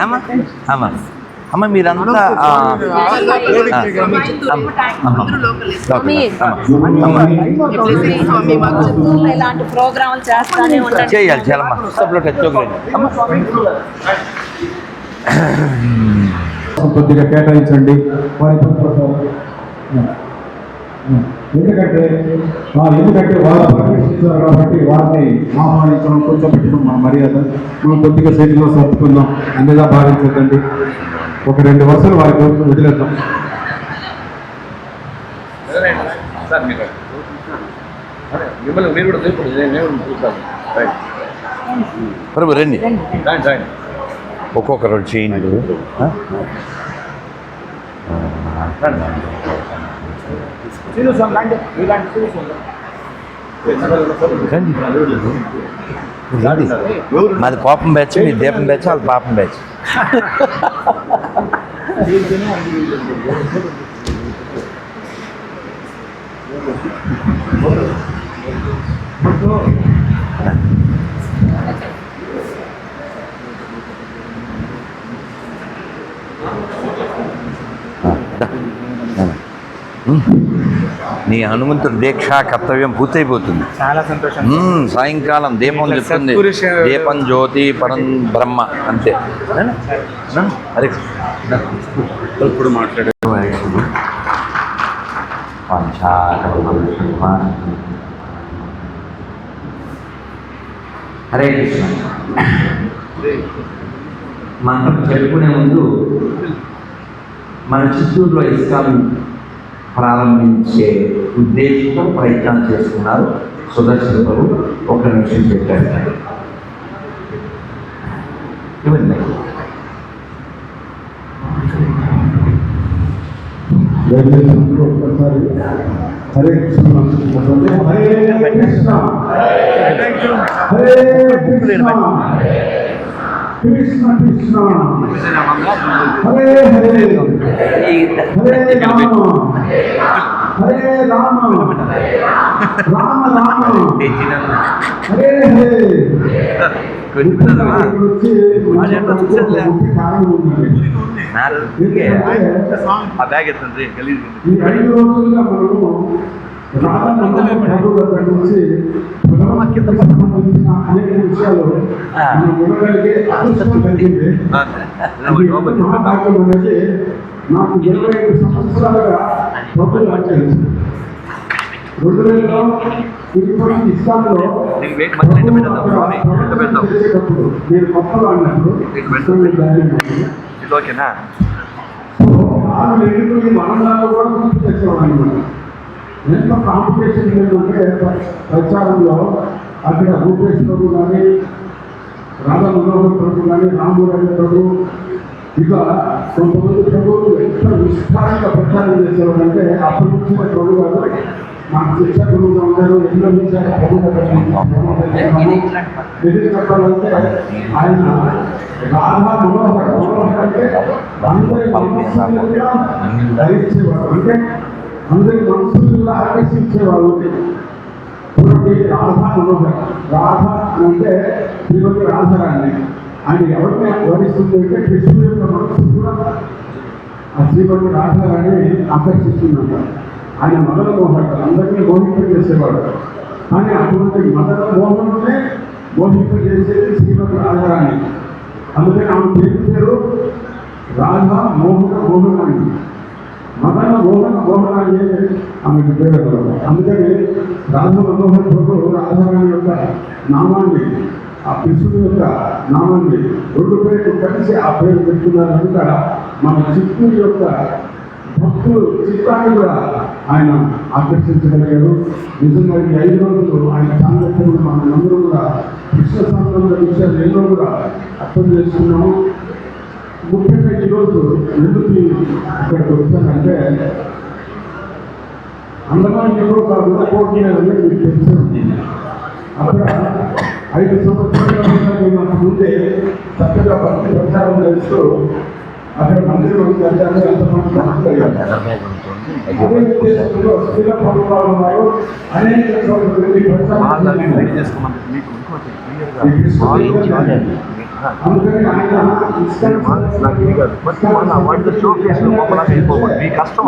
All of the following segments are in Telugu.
అమ్మ అమ్మ అమ్మ మీరంతా ఇలాంటి ప్రోగ్రాములు చేస్తానే చేయాలి చేయాలమ్మా టచ్ కొద్దిగా కేటాయించండి ఎందుకంటే ఎందుకంటే వారు ప్రవేశించారు కాబట్టి వారిని ఆహ్వానించడం కొంచెం పెట్టడం మన మర్యాద. మనం కొద్దిగా శైలిలో సర్దుకుందాం అన్నదా భావించదండి ఒక రెండు వర్షాలు వారి కోసం వదిలేద్దాం. సార్ మీరు మిమ్మల్ని మీరు కూడా ఇప్పుడు నేను చూస్తాను. రైట్. ప్రభు రండి. ఒక్కొక్కరు చేయండి. ఆ? రండి రండి మాది కోపం బ్యాచ్ మీ దీపం బ్యాచ్ వాళ్ళ పాపం బ్యాచ్. నీ హనుమంతుడి దీక్ష కర్తవ్యం పూర్తయిపోతుంది. చాలా సంతోషం సాయంకాలం దీపం చెప్తుంది. దీపం జ్యోతి పరం బ్రహ్మ అంతే. కృష్ణ. ఇప్పుడు మాట్లాడే హరే కృష్ణ. మంత్రం చెప్పుకునే ముందు మన చిత్తూరులో ఇస్కాన్ ప్రారంభించే ఉద్దేశంతో ప్రయత్నం చేస్తున్నారు సుదర్శన ప్రభు ఒక నిమిషం చెప్పారు ఇవ్వండి ఒక్కసారి హరే కృష్ణ హరే కృష్ణ హరే కృష్ణ కృష్ణ కృష్ణ హరే హరే హరే రామ హరే రామ రామ రామ హరే హరే ఇక్కడ వచ్చి ముఖ్య కారణం ఉంది ఎందుకంటే ఆ బ్యాగ్ ఎత్తండి గలీజ్ ఈ ఐదు రోజులుగా మనము రాధానందనే ప్రభు దగ్గర నుంచి భగవద్గీతకు సంబంధించిన అనేక విషయాలు మనం వినగలిగే అదృష్టం కలిగింది ఇది ఎంత మహాభాగ్యం అనేది నాకు ఇరవై ఐదు సంవత్సరాలుగా ప్రభుత్వం తెలుసు రెండు వేలలో తిరుపతి ఇస్లాంలో చేసేటప్పుడు నేను కొత్తలో అన్నప్పుడు ఓకేనా? వాళ్ళు ఎన్నుకుని మనంలాగా కూడా గుర్తు తెచ్చేవాడు అనమాట ఎంత కాంపిటీషన్ ఏంటంటే ప్రచారంలో అక్కడ రూపేష్ ప్రభు కానీ రాధా మనోహర్ ప్రభు కానీ రామూరాజు ప్రభు ఇక కొంతమంది ప్రభువులు ఎంత విస్తారంగా ప్రచారం చేసేవాడంటే అప్పటి నుంచి ప్రభు గారు మాకు ఎన్నో విషయాలు చెప్పాలంటే ఆయన రాధా మనోహర్ మనోహర్ అంటే అందరి మనస్సులను కూడా ధరించేవాడు అంటే అందరి మనసులు కూడా చూడండి రాధా మనోహర్ అంటే శ్రీమతి రాధారాణి ఆయన ఎవరిని వరిస్తుంది అంటే కృష్ణుడు యొక్క మనసు కూడా ఆ శ్రీమతి రాధారాణి ఆకర్షిస్తుందంట ఆయన మదన మోహన్ అందరినీ మోహింపజేసేవాడు కానీ అటువంటి మదన మోహన్నే మోహింపజేసేది శ్రీమతి రాజారాణి. అందుకని ఆమె పేరు పేరు రాధా మోహన మోహనాన్ని మదన మోహన మోహనాన్ని ఆమెకు పేరు అందుకని రాధ మనోహర్ ప్రభు రాజారాణి యొక్క నామాన్ని ఆ కృష్ణుడి యొక్క నామాన్ని రెండు పేర్లు కలిసి ఆ పేరు పెట్టుకున్నారు కనుక మన చిత్తూరు యొక్క భక్తులు. చిత్తాన్ని కూడా ఆయన ఆకర్షించగలిగారు. నిజంగా ఈ ఐదు రోజులు ఆయన సాంగత్యంలో మనం కూడా కృష్ణ సంబంధ విషయాలు ఎన్నో కూడా అర్థం చేసుకున్నాము. ముఖ్యంగా ఈరోజు ఎందుకు ఇక్కడికి వచ్చానంటే అందమైన ఎవరు కాదు పోటీ అనేది మీకు తెలిసి. అక్కడ ఐదు సంవత్సరాల ముందే చక్కగా భక్తి ప్రచారం చేస్తూ అక్కడ మందిరం వచ్చారు. ఎంతమంది ఉన్నారు అనేక అందుకని ఆయన మీ కష్టం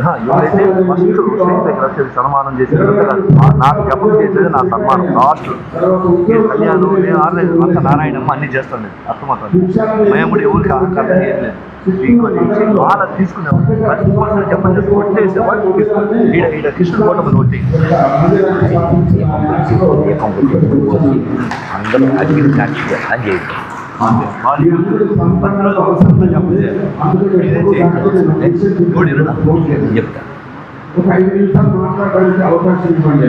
అంటారు ఎవరైతే ఫస్ట్ స్టేజ్ దగ్గర వచ్చేది సన్మానం చేసిన నా- నాకు జపం చేసేది నా సన్మానం. లాస్ట్ నేను కళ్యాణం నేను ఆడలేదు. అంత నారాయణమ్మ అన్ని చేస్తాను నేను అర్థమవుతుంది మేము ఎవరికి అహంకారం చేయట్లేదు లేదు. ఇంకోటి వాళ్ళ తీసుకునేవాడు ప్రతి పర్సన్ జపం చేసి కొట్టేసేవాడు ఈడ ఈడ కృష్ణుడు కోట మీద కొట్టి అందరూ అగ్ని సాక్షి అని చేయాలి చెప్తా. ఒక ఐదు నిమిషాలు మాట్లాడడానికి అవకాశం ఇవ్వండి.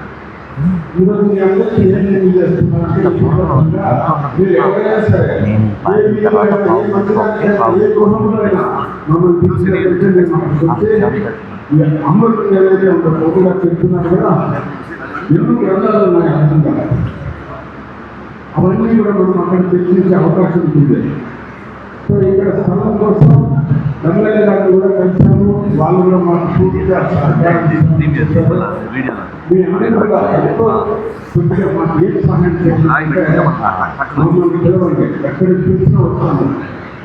ఈరోజు మీ అందరికీ ఏం నేను సరే ఏ గృహంలో అయినా మమ్మల్ని తీసుకెళ్ళి నేను ఏదైతే కదా ఎన్నో గ్రంథాలు ఉన్నాయి అవన్నీ కూడా మనం అక్కడ చర్చించే అవకాశం ఉంటుంది సో ఇక్కడ స్థలం కోసం ఎమ్మెల్యే గారిని కూడా కలిసాము వాళ్ళు కూడా మాకు పూర్తిగా సహకారం చేస్తున్నారు. మీ మాకు ఏం సహాయం చేయాలంటే పిలవండి ఎక్కడికి పిలిచినా వస్తాము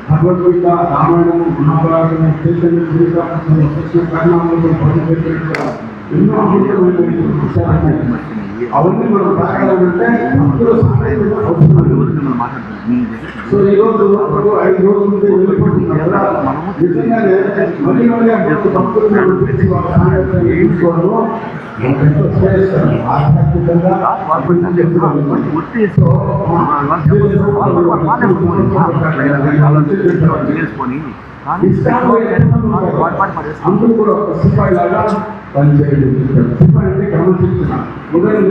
భగవద్గీత రామాయణం మహాభారతం చైతన్య కృష్ణ కర్ణామృతం ఎన్నో అమూల్యమైన విషయాలు అవన్నీ మనం రాయాలంటే అందులో సహాయం అవసరం సో ఈ రోజు ఐదు రోజుల నుండి వెళ్ళిపోతున్నారు కదా నిజంగానే మళ్ళీ మళ్ళీ అప్పుడు భక్తులు ఆధ్యాత్మికంగా అందరూ కూడా ఒక సిపాయి లాగా పనిచేయండి సిపాయి అంటే క్రమశిక్షణ ఉదయం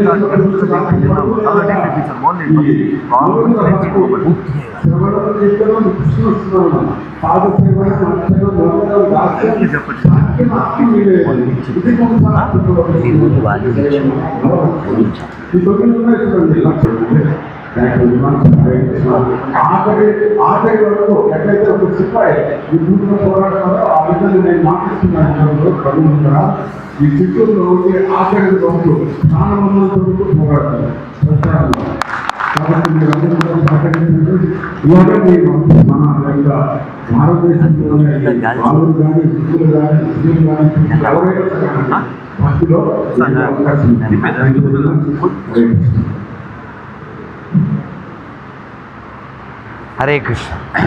ఆఖరి ఆఖరి వరకు ఎక్కడైతే ఒక సిపాయి ఈ భూమిలో పోరాడతారో ఆ విధంగా నేను మాటిస్తున్నాను ప్రభుత్వ ఈ చిత్తూరులో ఉండే ఆఖరి వరకు పోరాడతారు ప్రచారంలో. కాబట్టి మీరు అందరూ కూడా సహకరించండి. ఇవాళ మీరు మన యొక్క భారతదేశంలోనే వాళ్ళు కానీ సిక్కులు కానీ ముస్లింలు కానీ ఎవరైనా సరే భక్తిలో ఉండే అవకాశం ఉంది. హరే కృష్ణ